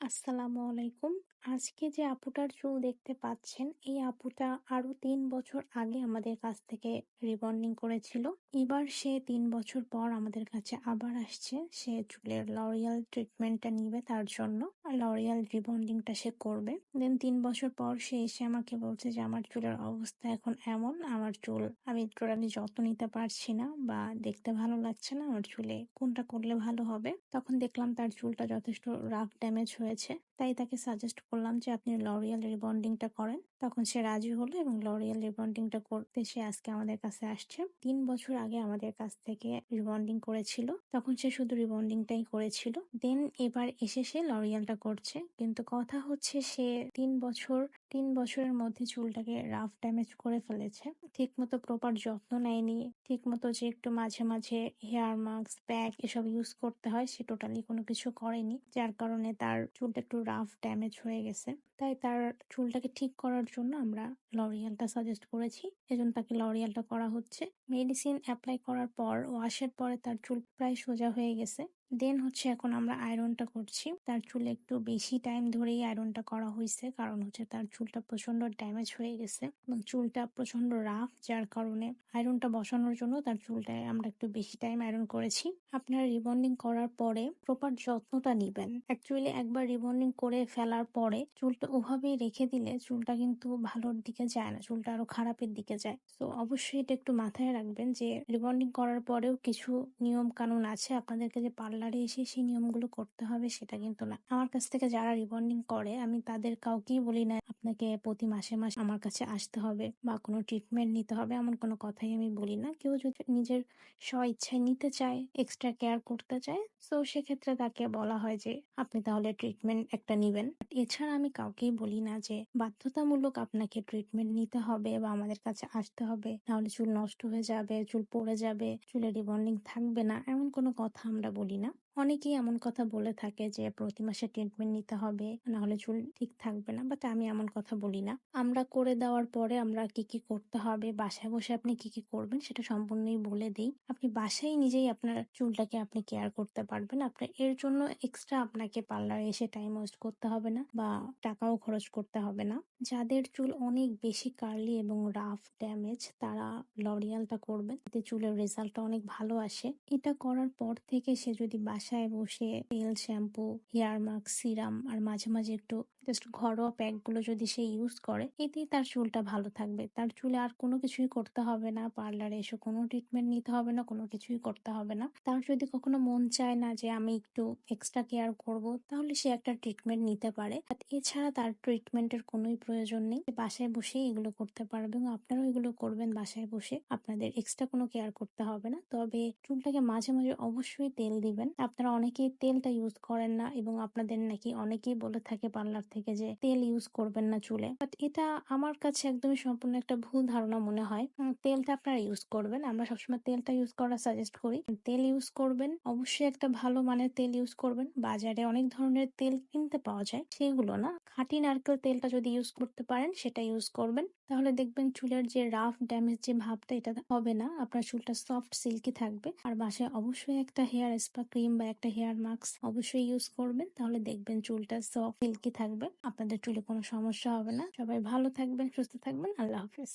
আসসালামু আলাইকুম। আজকে যে আপুটার চুল দেখতে পাচ্ছেন, এই আপুটা আরও ৩ বছর আগে আমাদের কাছ থেকে রিবন্ডিং করেছিল। এবার সে ৩ বছর পর আমাদের কাছে আবার আসছে। সে চুলের লরিয়াল ট্রিটমেন্টটা নিবে তার জন্য। লরিয়াল রিবন্ডিংটা সে করবে। দেন ৩ বছর পর সে এসে আমাকে বলছে যে আমার চুলের অবস্থা এখন এমন, আমার চুল আমি টোটালি যত্ন নিতে পারছি না বা দেখতে ভালো লাগছে না। আমার চুলে কোনটা করলে ভালো হবে? তখন দেখলাম তার চুলটা যথেষ্ট রাফ ড্যামেজ হয়েছে। আছে তাই তাকে সাজেস্ট করলাম যে আপনি লরিয়াল রিবন্ডিংটা করেন। তখন সে রাজি হলো এবং লরিয়াল রিবন্ডিংটা করতে সে আজকে আমাদের কাছে আসছে। তিন বছর আগে আমাদের কাছ থেকে রিবন্ডিং করেছিল। তখন সে শুধু রিবন্ডিংটাই করেছিল। দেন এবার এসে সে লরিয়ালটা করছে। কিন্তু কথা হচ্ছে সে তিন বছর তিন বছরের মধ্যে চুলটাকে রাফ ড্যামেজ করে ফেলেছে। ঠিক মতো প্রপার যত্ন নেয়নি। ঠিক মতো যে একটু মাঝে মাঝে হেয়ার মাস্ক, প্যাক এসব ইউজ করতে হয় সে টোটালি কোনো কিছু করেনি। যার কারণে তার চুলটা একটু রাফ ড্যামেজ হয়ে গেছে। তাই তার চুলটাকে ঠিক করার জন্য আমরা লরিয়ালটা সাজেস্ট করেছি। এজন্য তাকে লরিয়ালটা করা হচ্ছে। মেডিসিন অ্যাপ্লাই করার পর ওয়াশের পরে তার চুল প্রায় সোজা হয়ে গেছে। দেন হচ্ছে এখন আমরা আয়রনটা করছি। তার চুলে একটু বেশি টাইম ধরেই আয়রনটা করা হয়েছে কারণ হচ্ছে তার চুলটা প্রচণ্ড ড্যামেজ হয়ে গেছে এবং চুলটা প্রচণ্ড রাফ যার কারণে আয়রনটা বসানোর জন্য তার চুলটায় আমরা একটু বেশি টাইম আয়রন করেছি। আপনারা রিবন্ডিং করার পরে প্রপার যত্নটা নিবেন। অ্যাকচুয়ালি একবার রিবন্ডিং করে ফেলার পরে চুলটা ওভাবেই রেখে দিলে চুলটা কিন্তু ভালোর দিকে যায় না। চুলটা আরও খারাপের দিকে যায়। তো অবশ্যই এটা একটু মাথায় রাখবেন যে রিবন্ডিং করার পরেও কিছু নিয়ম কানুন আছে আপনাদেরকে যে পার্লারে এসে সেই নিয়মগুলো করতে হবে সেটা কিন্তু না। আমার কাছ থেকে যারা রিবন্ডিং করে আমি তাদের কাউকেই বলি না আপনাকে প্রতি মাসে মাসে আমার কাছে আসতে হবে বা কোনো ট্রিটমেন্ট নিতে হবে এমন কোনো কথাই আমি বলি না। কেউ যদি নিজের স্ব ইচ্ছায় নিতে চায়, এক্সট্রা কেয়ার করতে চায় তো সেক্ষেত্রে তাকে বলা হয় যে আপনি তাহলে ট্রিটমেন্ট একটা নিবেন। এছাড়া আমি কাউকেই বলি না যে বাধ্যতামূলক আপনাকে ট্রিটমেন্ট নিতে হবে বা আমাদের কাছে আসতে হবে নাহলে চুল নষ্ট হয়ে যাবে, চুল পড়ে যাবে, চুলে রিবন্ডিং থাকবে না এমন কোনো কথা আমরা বলি না। né? অনেকেই এমন কথা বলে থাকে যে, প্রতি মাসে ট্রিটমেন্ট নিতে হবে, না হলে চুল ঠিক থাকবে না। বাট আমি এমন কথা বলি না। আমরা করে দেওয়ার পরে আমরা কি কি করতে হবে, বাসায় বসে আপনি কি কি করবেন, সেটা সম্পূর্ণই বলে দিই। আপনি বাসায় নিজেই আপনার চুলটাকে আপনি কেয়ার করতে পারবেন। আপনার এর জন্য এক্সট্রা আপনাকে পার্লারে এসে টাইম ওয়েস্ট করতে হবে না বা টাকাও খরচ করতে হবে না। যাদের চুল অনেক বেশি কার্লি এবং রাফ ড্যামেজ তারা লরিয়ালটা করবেন। এতে চুলের রেজাল্টটা অনেক ভালো আসে। এটা করার পর থেকে সে যদি বাসায় বসে তেল শ্যাম্পু হেয়ার মাস্ক সিরাম আর মাঝে মাঝে একটু জাস্ট ঘরোয়া প্যাকগুলো যদি সে ইউজ করে, এতেই তার চুলটা ভালো থাকবে। তার চুলে আর কোনো কিছুই করতে হবে না পার্লারে এসে কোনো ট্রিটমেন্ট নিতে হবে না, কোনো কিছুই করতে হবে না। তার যদি কখনো মন চায় না যে আমি একটু এক্সট্রা কেয়ার করব, তাহলে সে একটা ট্রিটমেন্ট নিতে পারে। এছাড়া তার ট্রিটমেন্টের কোনোই প্রয়োজন নেই। বাসায় বসে এগুলো করতে পারবে এবং আপনারাও এগুলো করবেন বাসায় বসে। আপনাদের এক্সট্রা কোনো কেয়ার করতে হবে না। তবে চুলটাকে মাঝে মাঝে অবশ্যই তেল দিবেন। আপনারা অনেকেই তেলটা ইউজ করেন না এবং আপনাদের নাকি অনেকেই বলে থাকে পার্লার থেকে যে তেল ইউজ করবেন না চুলে। বাট এটা আমার কাছে একদমই সম্পূর্ণ একটা ভুল ধারণা মনে হয়। তেলটা আপনারা ইউজ করবেন। আমরা সবসময় তেলটা ইউজ করা সাজেস্ট করি। তেল ইউজ করবেন, অবশ্যই একটা ভালো মানের তেল ইউজ করবেন। বাজারে অনেক ধরনের তেল কিনতে পাওয়া যায়, সেগুলো না। খাঁটি নারকেল তেলটা যদি ইউজ করতে পারেন, সেটা ইউজ করবেন। তাহলে দেখবেন চুলের যে রাফ ড্যামেজ যে ভাবটা, এটা হবে না। আপনার চুলটা সফট সিল্কি থাকবে। আর বাসায় অবশ্যই একটা হেয়ার স্পা ক্রিম বা একটা হেয়ার মাস্ক অবশ্যই ইউজ করবেন। তাহলে দেখবেন চুলটা সফট সিল্কি থাকবে। আপনাদের চুলে কোনো সমস্যা হবে না। সবাই ভালো থাকবেন, সুস্থ থাকবেন। আল্লাহ হাফিজ।